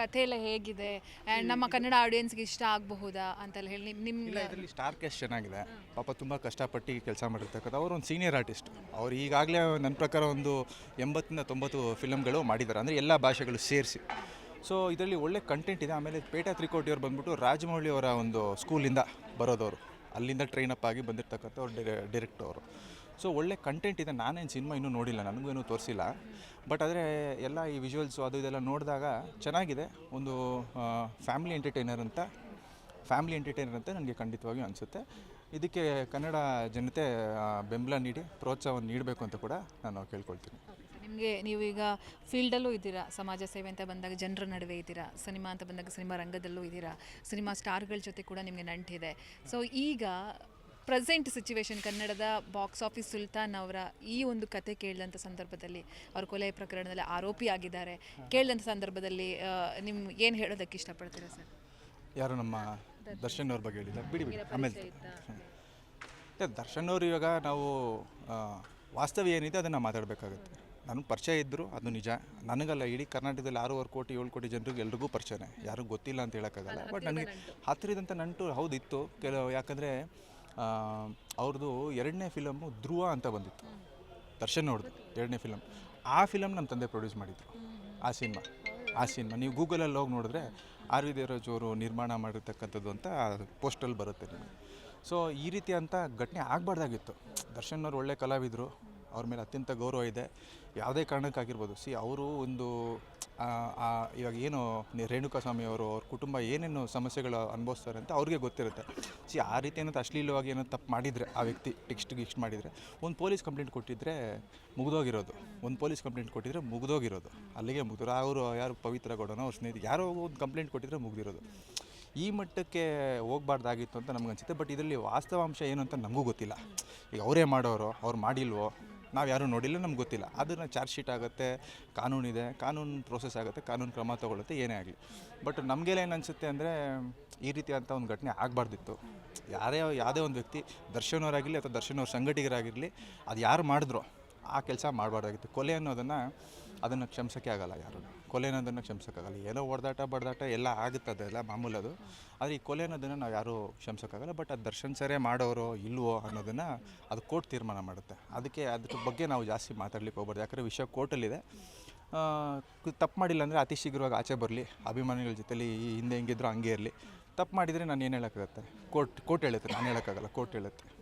ಕಥೆ ಎಲ್ಲ ಹೇಗಿದೆ? ಆ್ಯಂಡ್ ನಮ್ಮ ಕನ್ನಡ ಆಡಿಯನ್ಸ್ಗೆ ಇಷ್ಟ ಆಗಬಹುದಾ ಅಂತೆಲ್ಲ ಹೇಳಿ ಇಲ್ಲ ನಿಮ್ಗೆ. ಇದರಲ್ಲಿ ಸ್ಟಾರ್ ಕ್ಯಾಸ್ಟ್ ಚೆನ್ನಾಗಿದೆ. ಪಾಪ ತುಂಬ ಕಷ್ಟಪಟ್ಟು ಕೆಲಸ ಮಾಡಿರ್ತಕ್ಕಂಥ ಅವರು ಒಂದು ಸೀನಿಯರ್ ಆರ್ಟಿಸ್ಟ್ ಅವ್ರು ಈಗಾಗಲೇ ನನ್ನ ಪ್ರಕಾರ ಒಂದು ಎಂಬತ್ತಿಂದ ತೊಂಬತ್ತು ಫಿಲಮ್ಗಳು ಮಾಡಿದ್ದಾರೆ. ಅಂದರೆ ಎಲ್ಲ ಭಾಷೆಗಳು ಸೇರಿಸಿ. ಸೊ ಇದರಲ್ಲಿ ಒಳ್ಳೆ ಕಂಟೆಂಟ್ ಇದೆ. ಆಮೇಲೆ ಪೇಟಾ ತ್ರಿಕೋಟಿಯವ್ರು ಬಂದ್ಬಿಟ್ಟು ರಾಜಮೌಳಿಯವರ ಒಂದು ಸ್ಕೂಲಿಂದ ಬರೋದವರು. ಅಲ್ಲಿಂದ ಟ್ರೈನ್ ಅಪ್ ಆಗಿ ಬಂದಿರತಕ್ಕಂಥ ಡೈರೆಕ್ಟ್ ಅವರು. ಸೊ ಒಳ್ಳೆ ಕಂಟೆಂಟ್ ಇದೆ. ನಾನೇನು ಸಿನಿಮಾ ಇನ್ನೂ ನೋಡಿಲ್ಲ. ನನಗೂ ಏನೂ ತೋರಿಸಿಲ್ಲ. ಬಟ್ ಆದರೆ ಎಲ್ಲ ಈ ವಿಜುವಲ್ಸು ಅದು ಇದೆಲ್ಲ ನೋಡಿದಾಗ ಚೆನ್ನಾಗಿದೆ. ಒಂದು ಫ್ಯಾಮಿಲಿ ಎಂಟರ್ಟೈನರ್ ಅಂತ ಫ್ಯಾಮಿಲಿ ಎಂಟರ್ಟೈನರ್ ಅಂತ ನನಗೆ ಖಂಡಿತವಾಗಿಯೂ ಅನಿಸುತ್ತೆ. ಇದಕ್ಕೆ ಕನ್ನಡ ಜನತೆ ಬೆಂಬಲ ನೀಡಿ ಪ್ರೋತ್ಸಾಹವನ್ನು ನೀಡಬೇಕು ಅಂತ ಕೂಡ ನಾನು ಕೇಳ್ಕೊಳ್ತೀನಿ. ನಿಮಗೆ ನೀವು ಈಗ ಫೀಲ್ಡಲ್ಲೂ ಇದ್ದೀರಾ? ಸಮಾಜ ಸೇವೆ ಅಂತ ಬಂದಾಗ ಜನರ ನಡುವೆ ಇದ್ದೀರಾ? ಸಿನಿಮಾ ಅಂತ ಬಂದಾಗ ಸಿನಿಮಾ ರಂಗದಲ್ಲೂ ಇದ್ದೀರಾ? ಸಿನಿಮಾ ಸ್ಟಾರ್ಗಳ ಜೊತೆ ಕೂಡ ನಿಮಗೆ ನಂಟಿದೆ. ಸೊ ಈಗ ಪ್ರೆಸೆಂಟ್ ಸಿಚುವೇಶನ್ ಕನ್ನಡದ ಬಾಕ್ಸ್ ಆಫೀಸ್ ಸುಲ್ತಾನ್ ಅವರ ಈ ಒಂದು ಕತೆ ಕೇಳಿದಂಥ ಸಂದರ್ಭದಲ್ಲಿ ಅವ್ರ ಕೊಲೆ ಪ್ರಕರಣದಲ್ಲಿ ಆರೋಪಿ ಆಗಿದ್ದಾರೆ. ಕೇಳಿದಂಥ ಸಂದರ್ಭದಲ್ಲಿ ನಿಮ್ಮ ಏನು ಹೇಳೋದಕ್ಕೆ ಇಷ್ಟಪಡ್ತೀರಾ ಸರ್? ಯಾರು ನಮ್ಮ ದರ್ಶನ್ ಅವ್ರ ಬಗ್ಗೆ ಹೇಳಿಲ್ಲ ಬಿಡಿ ಬಿಡಿ. ಆಮೇಲೆ ದರ್ಶನ್ ಅವರು ಇವಾಗ ನಾವು ವಾಸ್ತವ್ಯ ವಾಸ್ತವ ಏನಿದೆ ಅದನ್ನು ಮಾತಾಡಬೇಕಾಗುತ್ತೆ. ನನಗೆ ಪರಿಚಯ ಇದ್ದರು ಅದು ನಿಜ. ನನಗಲ್ಲ ಇಡೀ ಕರ್ನಾಟಕದಲ್ಲಿ ಆರೂವರೆ ಕೋಟಿ ಏಳು ಕೋಟಿ ಜನರಿಗೆ ಎಲ್ರಿಗೂ ಪರಿಚಯನೇ. ಯಾರಿಗೂ ಗೊತ್ತಿಲ್ಲ ಅಂತ ಹೇಳೋಕ್ಕಾಗಲ್ಲ. ಬಟ್ ನನಗೆ ಹತ್ತಿರದಂಥ ನಂಟು ಹೌದಿತ್ತು. ಇತ್ತು ಕೆಲವು ಯಾಕಂದರೆ ಅವ್ರದ್ದು ಎರಡನೇ ಫಿಲಮ್ಮು ಧ್ರುವ ಅಂತ ಬಂದಿತ್ತು. ದರ್ಶನ್ ನೋಡಿದ್ರು ಎರಡನೇ ಫಿಲಮ್. ಆ ಫಿಲಮ್ ನಮ್ಮ ತಂದೆ ಪ್ರೊಡ್ಯೂಸ್ ಮಾಡಿದ್ರು. ಆ ಸಿನಿಮಾ. ಆ ಸಿನಿಮಾ. ನೀವು ಗೂಗಲಲ್ಲಿ ಹೋಗಿ ನೋಡಿದ್ರೆ ಆರ್ ವಿ ಅವರು ನಿರ್ಮಾಣ ಮಾಡಿರ್ತಕ್ಕಂಥದ್ದು ಅಂತ ಪೋಸ್ಟಲ್ಲಿ ಬರುತ್ತೆ ನಿಮಗೆ. ಸೊ ಈ ರೀತಿ ಅಂತ ಘಟನೆ ಆಗಬಾರ್ದಾಗಿತ್ತು. ದರ್ಶನ್ ಅವರು ಒಳ್ಳೆ ಕಲಾವಿದರು. ಅವ್ರ ಮೇಲೆ ಅತ್ಯಂತ ಗೌರವ ಇದೆ. ಯಾವುದೇ ಕಾರಣಕ್ಕಾಗಿರ್ಬೋದು. ಸಿ ಅವರು ಒಂದು ಇವಾಗ ಏನು ರೇಣುಕಾ ಸ್ವಾಮಿ ಅವರು, ಅವ್ರ ಕುಟುಂಬ ಏನೇನು ಸಮಸ್ಯೆಗಳು ಅನುಭವಿಸ್ತಾರೆ ಅಂತ ಅವ್ರಿಗೆ ಗೊತ್ತಿರುತ್ತೆ. ಸಿ ಆ ರೀತಿ ಏನಂತ ಅಶ್ಲೀಲವಾಗಿ ಏನೋ ತಪ್ಪು ಮಾಡಿದರೆ, ಆ ವ್ಯಕ್ತಿ ಟೆಕ್ಸ್ಟ್ ಗಿಕ್ಸ್ಟ್ ಮಾಡಿದರೆ, ಒಂದು ಪೊಲೀಸ್ ಕಂಪ್ಲೇಂಟ್ ಕೊಟ್ಟಿದ್ದರೆ ಮುಗಿದೋಗಿರೋದು. ಒಂದು ಪೊಲೀಸ್ ಕಂಪ್ಲೇಂಟ್ ಕೊಟ್ಟಿದ್ರೆ ಮುಗಿದೋಗಿರೋದು. ಅಲ್ಲಿಗೆ ಮುಗಿದ್ರು ಅವರು ಯಾರು ಪವಿತ್ರ ಗೌಡನೋ, ಅವ್ರ ಸ್ನೇಹಿತ, ಯಾರೋ ಒಂದು ಕಂಪ್ಲೇಂಟ್ ಕೊಟ್ಟಿದ್ರೆ ಮುಗಿದಿರೋದು. ಈ ಮಟ್ಟಕ್ಕೆ ಹೋಗ್ಬಾರ್ದಾಗಿತ್ತು ಅಂತ ನಮ್ಗೆ ಅನಿಸುತ್ತೆ. ಬಟ್ ಇದರಲ್ಲಿ ವಾಸ್ತವಾಂಶ ಏನು ಅಂತ ನಮಗೂ ಗೊತ್ತಿಲ್ಲ. ಈಗ ಅವರೇ ಮಾಡೋರು, ಅವ್ರು ಮಾಡಿಲ್ವೋ ನಾವು ಯಾರೂ ನೋಡಿಲ್ಲ, ನಮ್ಗೆ ಗೊತ್ತಿಲ್ಲ. ಅದನ್ನು ಚಾರ್ಜ್ ಶೀಟ್ ಆಗುತ್ತೆ ಕಾನೂನಿದೆ ಕಾನೂನು ಪ್ರೋಸೆಸ್ ಆಗುತ್ತೆ, ಕಾನೂನು ಕ್ರಮ ತೊಗೊಳುತ್ತೆ ಏನೇ ಆಗಲಿ. ಬಟ್ ನಮಗೆಲ್ಲ ಏನು ಅನಿಸುತ್ತೆ ಅಂದರೆ, ಈ ರೀತಿ ಅಂತ ಒಂದು ಘಟನೆ ಆಗಬಾರ್ದಿತ್ತು. ಯಾರೇ, ಯಾವುದೇ ಒಂದು ವ್ಯಕ್ತಿ ದರ್ಶನವರಾಗಿರಲಿ ಅಥವಾ ದರ್ಶನವ್ರ ಸಂಘಟಿಗರಾಗಿರಲಿ ಅದು ಯಾರು ಮಾಡಿದ್ರು ಆ ಕೆಲಸ ಮಾಡಬಾರ್ದಾಗಿತ್ತು. ಕೊಲೆ ಅನ್ನೋದನ್ನು ಅದನ್ನು ಕ್ಷಮಿಸೋಕ್ಕೆ ಆಗಲ್ಲ ಯಾರು. ಕೊಲೆ ಅನ್ನೋದನ್ನು ಕ್ಷಮಿಸೋಕ್ಕಾಗಲ್ಲ ಏನೋ ಹೊಡೆದಾಟ ಬಡ್ದಾಟ ಎಲ್ಲ ಆಗುತ್ತೆ ಅದೆಲ್ಲ ಮಾಮೂಲು ಅದು. ಆದರೆ ಈ ಕೊಲೆ ಅನ್ನೋದನ್ನು ನಾವು ಯಾರೂ ಕ್ಷಮಿಸೋಕ್ಕಾಗಲ್ಲ ಬಟ್ ಅದು ದರ್ಶನ್ ಸರೇ ಮಾಡೋರೋ ಇಲ್ವೋ ಅನ್ನೋದನ್ನು ಅದು ಕೋರ್ಟ್ ತೀರ್ಮಾನ ಮಾಡುತ್ತೆ. ಅದಕ್ಕೆ ಅದ್ರ ಬಗ್ಗೆ ನಾವು ಜಾಸ್ತಿ ಮಾತಾಡ್ಲಿಕ್ಕೆ ಹೋಗ್ಬಾರ್ದು. ಯಾಕಂದರೆ ವಿಷಯ ಕೋರ್ಟಲ್ಲಿದೆ. ತಪ್ಪು ಮಾಡಿಲ್ಲ ಅಂದರೆ ಅತಿ ಶೀಘ್ರವಾಗಿ ಆಚೆ ಬರಲಿ. ಅಭಿಮಾನಿಗಳ ಜೊತೆಲಿ ಹಿಂದೆ ಹೆಂಗಿದ್ರು ಹಂಗೆ ಇರಲಿ. ತಪ್ಪು ಮಾಡಿದರೆ ನಾನು ಏನು ಹೇಳೋಕ್ಕಾಗತ್ತೆ? ಕೋರ್ಟ್ ಕೋರ್ಟ್ ಹೇಳುತ್ತೆ. ನಾನು ಹೇಳೋಕ್ಕಾಗಲ್ಲ. ಕೋರ್ಟ್ ಹೇಳುತ್ತೆ.